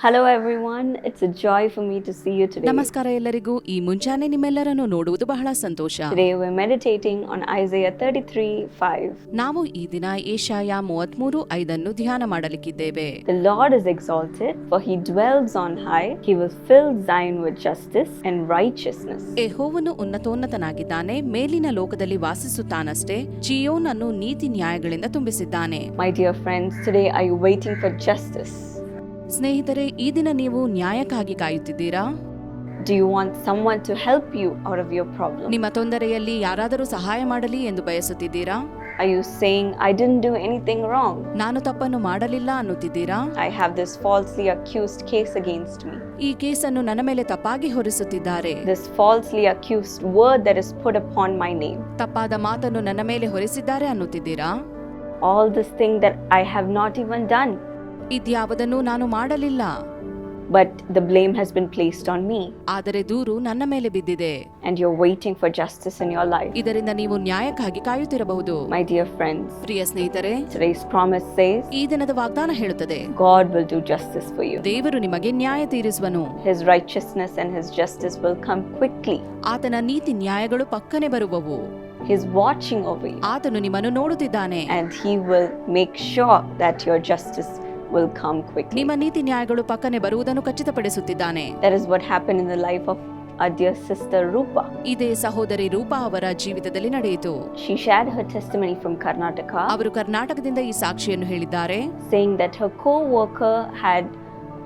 Hello, everyone it's joy for me to see you today ನಮಸ್ಕಾರ ಎಲ್ಲರಿಗೂ ಈ ಮುಂಜಾನೆ ನಿಮ್ಮೆಲ್ಲರನ್ನು ನೋಡುವುದು ಬಹಳ ಸಂತೋಷ today we're meditating on Isaiah 33 5. ನಾವು ಈ ದಿನ ಏಷಾಯ ಮೂವತ್ಮೂರು ಐದನ್ನು ಧ್ಯಾನ ಮಾಡಲಿಕ್ಕಿದ್ದೇವೆ The Lord is exalted, for he dwells on high. He will fill Zion with justice and righteousness. ಯೆಹೋವನು ಉನ್ನತೋನ್ನತನಾಗಿದ್ದಾನೆ ಮೇಲಿನ ಲೋಕದಲ್ಲಿ ವಾಸಿಸುತ್ತಾನಷ್ಟೇ ಚಿಯೋನ್ ಅನ್ನು ನೀತಿ ನ್ಯಾಯಗಳಿಂದ ತುಂಬಿಸಿದ್ದಾನೆ my dear friends today I you waiting for justice? ಸ್ನೇಹಿತರೆ ಈ ದಿನ ನೀವು ನ್ಯಾಯಕ್ಕಾಗಿ ಕಾಯುತ್ತಿದ್ದೀರಾ Do you want someone to help you out of your problem? ನಿಮ್ಮ ತೊಂದರೆಯಲ್ಲಿ ಯಾರಾದರೂ ಸಹಾಯ ಮಾಡಲಿ ಎಂದು ಬಯಸುತ್ತಿದ್ದೀರಾ Are you saying, I didn't do anything wrong? ನಾನು ತಪ್ಪನ್ನು ಮಾಡಲಿಲ್ಲ ಅನ್ನುತ್ತಿದ್ದೀರಾ I have this falsely accused case against me. ಈ ಕೇಸನ್ನು ನನ್ನ ಮೇಲೆ ತಪ್ಪಾಗಿ ಹೊರಿಸುತ್ತಿದ್ದಾರೆ This falsely accused word that is put upon my name. ತಪ್ಪಾದ ಮಾತನ್ನು ನನ್ನ ಮೇಲೆ ಹೊರಿಸಿದ್ದಾರೆ ಅನ್ನುತ್ತಿದ್ದೀರಾ All this thing that I have not even done. ಇದ್ಯಾವುದನ್ನೂ ನಾನು ಮಾಡಲಿಲ್ಲ. But the blame has been placed on me ಆದರೆ ದೂರು ನನ್ನ ಮೇಲೆ ಬಿದ್ದಿದೆ. And you're waiting for justice in your life ಇದರಿಂದ ನೀವು ನ್ಯಾಯಕ್ಕಾಗಿ ಕಾಯುತ್ತಿರಬಹುದು. ಮೈ ಡಿಯರ್ ಫ್ರೆಂಡ್ಸ್ ಪ್ರಿಯ ಸ್ನೇಹಿತರೇ ಟುಡೇಸ್ ಪ್ರಾಮಿಸ್ ಸೇಸ್ ಈ ದಿನದ ವಾಗ್ದಾನ ಹೇಳುತ್ತದೆ. God will do justice for you ದೇವರು ನಿಮಗೆ ನ್ಯಾಯ ತೀರಿಸುವನು. His righteousness and his justice will come quickly ಆತನ ನೀತಿ ನ್ಯಾಯಗಳು ಪಕ್ಕನೆ ಬರುವವು. ಹಿಸ್ ವಾಚಿಂಗ್ ಓವರ್ ಯು ಆತನು ನಿಮ್ಮನ್ನು ನೋಡುತ್ತಿದ್ದಾನೆ. And he will make sure that your justice will come quickly. ನಿಮ್ಮ ನೀತಿ ನ್ಯಾಯಗಳು ಪಕ್ಕನೆ ಬರುವುದನ್ನು ಖಚಿತಪಡಿಸುತ್ತಿದ್ದಾನೆ That is what happened in the life of our dear sister Rupa. ಇದೇ ಸಹೋದರಿ ರೂಪಾ ಅವರ ಜೀವಿತದಲ್ಲಿ ನಡೆಯಿತು She shared her testimony from Karnataka, ಅವರು ಕರ್ನಾಟಕದಿಂದ ಈ ಸಾಕ್ಷಿಯನ್ನು ಹೇಳಿದ್ದಾರೆ saying that her co worker had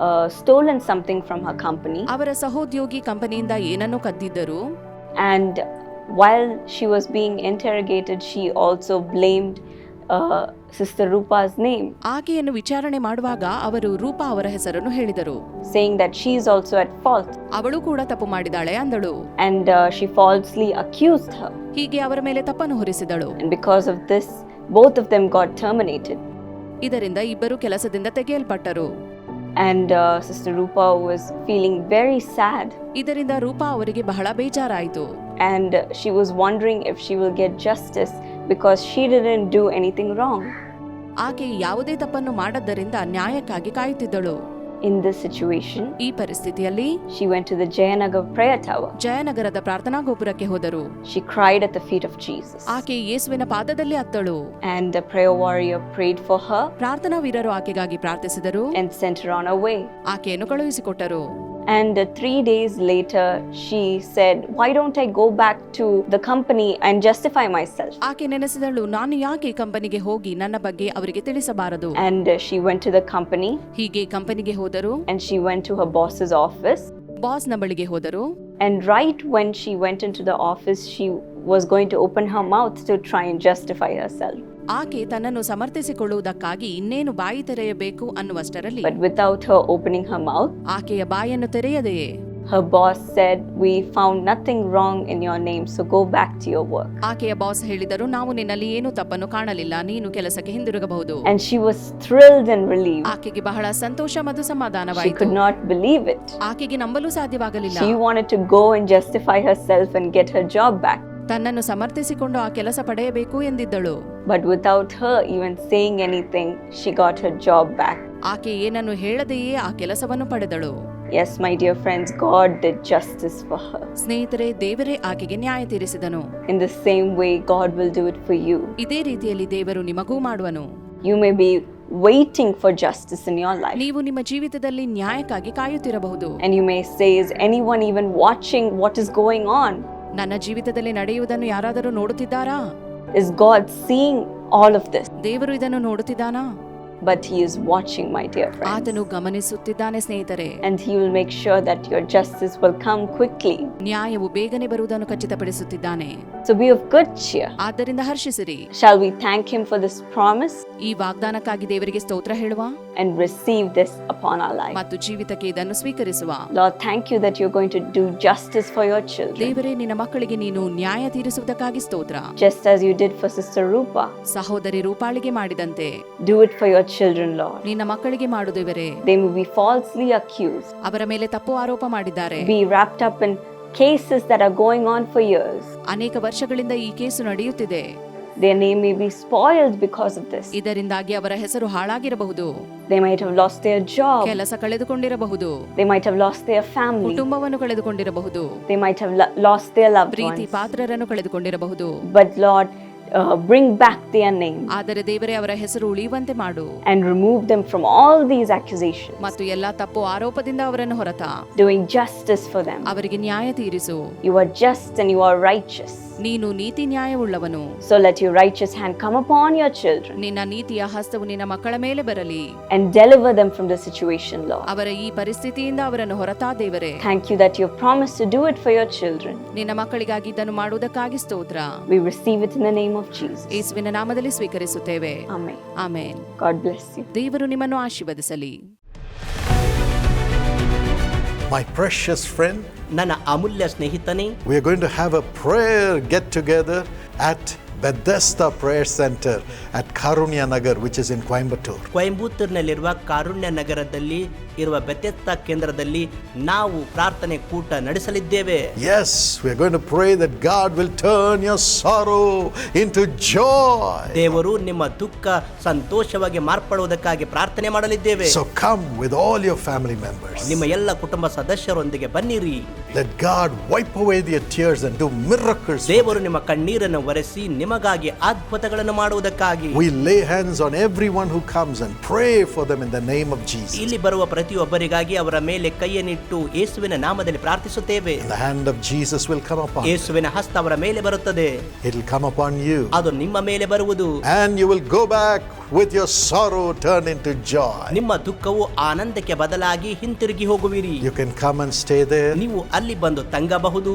uh, stolen something from her company. ಅವರ ಸಹೋದ್ಯೋಗಿ ಕಂಪನಿಯಿಂದ ಏನನ್ನು ಕದ್ದಿದ್ದರು And while she was being interrogated, she also blamed uh, sister Roopa's name ಆಕೆಯನ್ನು ವಿಚಾರಣೆ ಮಾಡುವಾಗ ಅವರು ರೂಪಾ ಅವರ ಹೆಸರನ್ನು ಹೇಳಿದರು. Saying that she is also at fault ಅವಳು ಕೂಡ ತಪ್ಪು ಮಾಡಿದಾಳೆ ಅಂದಳು. And she falsely accused her ಹೀಗೆ ಅವರ ಮೇಲೆ ತಪ್ಪನ್ನು ಹೊರಿಸಿದಳು. And because of this both of them got terminated ಇದರಿಂದ ಇಬ್ಬರು ಕೆಲಸದಿಂದ ತೆಗೆಯಲ್ಪಟ್ಟರು. And sister Roopa was feeling very sad ಇದರಿಂದ ರೂಪಾ ಅವರಿಗೆ ಬಹಳ ಬೇಜಾರಾಯಿತು. And she was wondering if she will get justice because she didn't do anything wrong. ಆಕೆ ಯಾವುದೇ ತಪ್ಪನ್ನು ಮಾಡದ್ದರಿಂದ ನ್ಯಾಯಕ್ಕಾಗಿ ಕಾಯುತ್ತಿದ್ದಳು In this situation, ಈ ಪರಿಸ್ಥಿತಿಯಲ್ಲಿ she went to the Jayanagar prayer tower. ಜಯನಗರದ ಪ್ರಾರ್ಥನಾ ಗೋಪುರಕ್ಕೆ ಹೋದರು She cried at the feet of Jesus. ಆಕೆ ಯೇಸುವಿನ ಪಾದದಲ್ಲಿ ಅತ್ತಳು And the prayer warrior prayed for her ಪ್ರಾರ್ಥನಾ ವೀರರು ಆಕೆಗಾಗಿ ಪ್ರಾರ್ಥಿಸಿದರು and sent her on her way. ಆಕೆಯನ್ನು ಕಳುಹಿಸಿಕೊಟ್ಟರು And uh, three days later, she said, Why don't I go back to the company and justify myself? ಆಕೆ ನೆನೆಸಿದಳು ನಾನು ಯಾಕೆ ಕಂಪನಿಗೆ ಹೋಗಿ ನನ್ನ ಬಗ್ಗೆ ಅವರಿಗೆ ತಿಳಿಸಬಾರದು And uh, she went to the company ಹೀಗೆ ಕಂಪನಿಗೆ ಹೋದರು and she went to her boss's office. ಬಾಸ್ನ ಬಳಿಗೆ ಹೋದರು And right when she went into the office, she was going to open her mouth to try and justify herself. ಆಕೆ ತನ್ನನ್ನು ಸಮರ್ಥಿಸಿಕೊಳ್ಳುವುದಕ್ಕಾಗಿ ಇನ್ನೇನು ಬಾಯಿ ತೆರೆಯಬೇಕು ಅನ್ನುವಷ್ಟರಲ್ಲಿ But without her opening her mouth, ಆಕೆಯ ಬಾಯನ್ನು ತೆರೆಯದೆಯೇ her boss said, We found nothing wrong in your name, so go back to your work. ಆಕೆಯ boss ಹೇಳಿದರು ನಾವು ನಿನ್ನಲ್ಲಿ ಏನೂ ತಪ್ಪನ್ನು ಕಾಣಲಿಲ್ಲ ನೀನು ಕೆಲಸಕ್ಕೆ ಹಿಂದಿರುಗಬಹುದು And she was thrilled and relieved. ಆಕೆಗೆ ಬಹಳ ಸಂತೋಷ ಮತ್ತು She ಸಮಾಧಾನವಾಯಿತು could not believe it. ಆಕೆಗೆ ನಂಬಲು ಸಾಧ್ಯವಾಗಲಿಲ್ಲ She wanted to go and justify herself and get her job back. ತನ್ನನ್ನು ಸಮರ್ಥಿಸಿಕೊಂಡು ಆ ಕೆಲಸ ಪಡೆಯಬೇಕು ಎಂದಿದ್ದಳು But without her even saying anything, she got her job back. ಆಕೆ ಏನನ್ನು ಹೇಳದೆಯೇ ಆ ಕೆಲಸವನ್ನು ಪಡೆದಳು Yes, my dear friends, God did justice for her. ಸ್ನೇಹಿತರೆ ದೇವರೇ ಆಕೆಗೆ ನ್ಯಾಯ ತೀರಿಸಿದನು In the same way, God will do it for you. ಇದೇ ರೀತಿಯಲ್ಲಿ ದೇವರು ನಿಮಗೂ ಮಾಡುವನು You may be waiting for justice in your life. ನೀವು ನಿಮ್ಮ ಜೀವಿತದಲ್ಲಿ ನ್ಯಾಯಕ್ಕಾಗಿ ಕಾಯುತ್ತಿರಬಹುದು And you may say, Is anyone even watching what is going on? ನನ್ನ ಜೀವಿತದಲ್ಲಿ ನಡೆಯುವುದನ್ನು ಯಾರಾದರೂ ನೋಡುತ್ತಿದ್ದಾರಾ? Is God seeing all of this ದೇವರು ಇದನ್ನು ನೋಡುತ್ತಿದ್ದಾನಾ? But he is watching my dear friends ಆತನು ಗಮನಿಸುತ್ತಿದ್ದಾನೆ ಸ್ನೇಹಿತರೆ. And he will make sure that your justice will come quickly ನ್ಯಾಯವು ಬೇಗನೆ ಬರುವುದನ್ನು ಖಚಿತಪಡಿಸುತ್ತಿದ್ದಾನೆ. So be of good cheer. ಆದ್ದರಿಂದ ಹರ್ಷಿಸಿರಿ Shall we thank Him for this promise ಈ ವಾಗ್ದಾನಕ್ಕಾಗಿ ದೇವರಿಗೆ ಸ್ತೋತ್ರ ಹೇಳುವ and receive this upon our life? ಮತ್ತು ಜೀವಿತಕ್ಕೆ ಇದನ್ನು ಸ್ವೀಕರಿಸುವ Lord, thank you that you're going to do justice for your children, ದೇವರೇ ನಿನ್ನ ಮಕ್ಕಳಿಗೆ ನೀನು ನ್ಯಾಯ ತೀರಿಸುವುದಕ್ಕಾಗಿ ಸ್ತೋತ್ರ just as you did for Sister Rupa. ಸಹೋದರಿ ರೂಪಾಳಿಗೆ ಮಾಡಿದಂತೆ Do it for your children, Lord. ನಿನ್ನ ಮಕ್ಕಳಿಗೆ ಮಾಡು ದೇವರೇ They may be falsely accused, ಅವರ ಮೇಲೆ ತಪ್ಪು ಆರೋಪ ಮಾಡಿದ್ದಾರೆ be wrapped up in cases that are going on for years. ಅನೇಕ ವರ್ಷಗಳಿಂದ ಈ ಕೇಸು ನಡೆಯುತ್ತಿದೆ Their name may be spoiled because of this. ಇದರಿಂದಾಗಿ ಅವರ ಹೆಸರು ಹಾಳಾಗಿರಬಹುದು They might have lost their job. ಕೆಲಸ ಕಳೆದುಕೊಂಡಿರಬಹುದು They might have lost their family. ಕುಟುಂಬವನ್ನು ಕಳೆದುಕೊಂಡಿರಬಹುದು They might have lo- lost their loved Preethi ones. ಪಾತ್ರರನ್ನು ಕಳೆದುಕೊಂಡಿರಬಹುದು But Lord, uh, bring back their name ಆದರೆ ದೇವರೇ ಅವರ ಹೆಸರು ಉಳಿಯುವಂತೆ ಮಾಡು and remove them from all these accusations. ಮತ್ತು ಎಲ್ಲಾ ತಪ್ಪು ಆರೋಪದಿಂದ ಅವರನ್ನು ಹೊರತ Doing justice for them. ಅವರಿಗೆ ನ್ಯಾಯ ತೀರಿಸು You are just and you are righteous. ನೀನು ನೀತಿ ನ್ಯಾಯವುಳ್ಳವನು So let your righteous hand come upon your children ನಿನ್ನ ನೀತಿಯ ಹಸ್ತವು ನಿನ್ನ ಮಕ್ಕಳ ಮೇಲೆ ಬರಲಿ and deliver them from the situation, Lord. ಅವರ ಈ ಪರಿಸ್ಥಿತಿಯಿಂದ ಅವರನ್ನು ಹೊರತಾ ದೇವರೇ Thank you that you have promised to do it for your children. ನಿನ್ನ ಮಕ್ಕಳಿಗಾಗಿ ಇದನ್ನು ಮಾಡುವುದಕ್ಕಾಗಿ ಸ್ತೋತ್ರ We receive it in the name of Jesus. ಯೇಸುವಿನ ನಾಮದಲ್ಲಿ ಸ್ವೀಕರಿಸುತ್ತೇವೆ Amen. Amen God bless you. ದೇವರು ನಿಮ್ಮನ್ನು ಆಶೀರ್ವದಿಸಲಿ My precious friend, ನನ್ನ ಅಮೂಲ್ಯ ಸ್ನೇಹಿತನೇ we are going to have a prayer get together at Bethesda Prayer Center at Karunya Nagar, which is in Coimbatore. ಕೊಯಂಬತ್ತೂರಿನಲ್ಲಿರುವ ಕಾರುಣ್ಯ ನಗರದಲ್ಲಿ ಇರುವ ಬೆತ್ತೆತ್ತ ಕೇಂದ್ರದಲ್ಲಿ ನಾವು ಪ್ರಾರ್ಥನೆ ಕೂಟ ನಡೆಸಲಿದ್ದೇವೆ. Yes we are going to pray that God will turn your sorrow into joy. ದೇವರು ನಿಮ್ಮ ದುಃಖ ಸಂತೋಷವಾಗಿ ಮಾರ್ಪಡುವುದಕ್ಕಾಗಿ ಪ್ರಾರ್ಥನೆ ಮಾಡಲಿದ್ದೇವೆ. So come with all your family members ನಿಮ್ಮ ಎಲ್ಲ ಕುಟುಂಬ ಸದಸ್ಯರೊಂದಿಗೆ ಬನ್ನಿರಿ. That God wipe away their tears and do miracles. ದೇವರು ನಿಮ್ಮ ಕಣ್ಣೀರನ್ನು ಒರೆಸಿ ನಿಮಗಾಗಿ ಅದ್ಭುತಗಳನ್ನು ಮಾಡುವುದಕ್ಕಾಗಿ. We lay hands on everyone who comes and pray for them in the name of Jesus ಇಲ್ಲಿ ಬರುವ ಪ್ರತಿಯೊಬ್ಬರಿಗಾಗಿ ಅವರ ಮೇಲೆ ಕೈಯನ್ನಿಟ್ಟು ಯೇಸುವಿನ ನಾಮದಲ್ಲಿ ಪ್ರಾರ್ಥಿಸುತ್ತೇವೆ the hand of Jesus will come upon you. ಯೇಸುವಿನ ಹಸ್ತ ಅವರ ಮೇಲೆ ಬರುತ್ತದೆ It will come upon you. ಅದು ನಿಮ್ಮ ಮೇಲೆ ಬರುವುದು And you will go back with your sorrow turned into joy. ನಿಮ್ಮ ದುಃಖವು ಆನಂದಕ್ಕೆ ಬದಲಾಗಿ ಹಿಂತಿರುಗಿ ಹೋಗುವಿರಿ You can come and stay there. ನೀವು ಅಲ್ಲಿ ಬಂದು ತಂಗಬಹುದು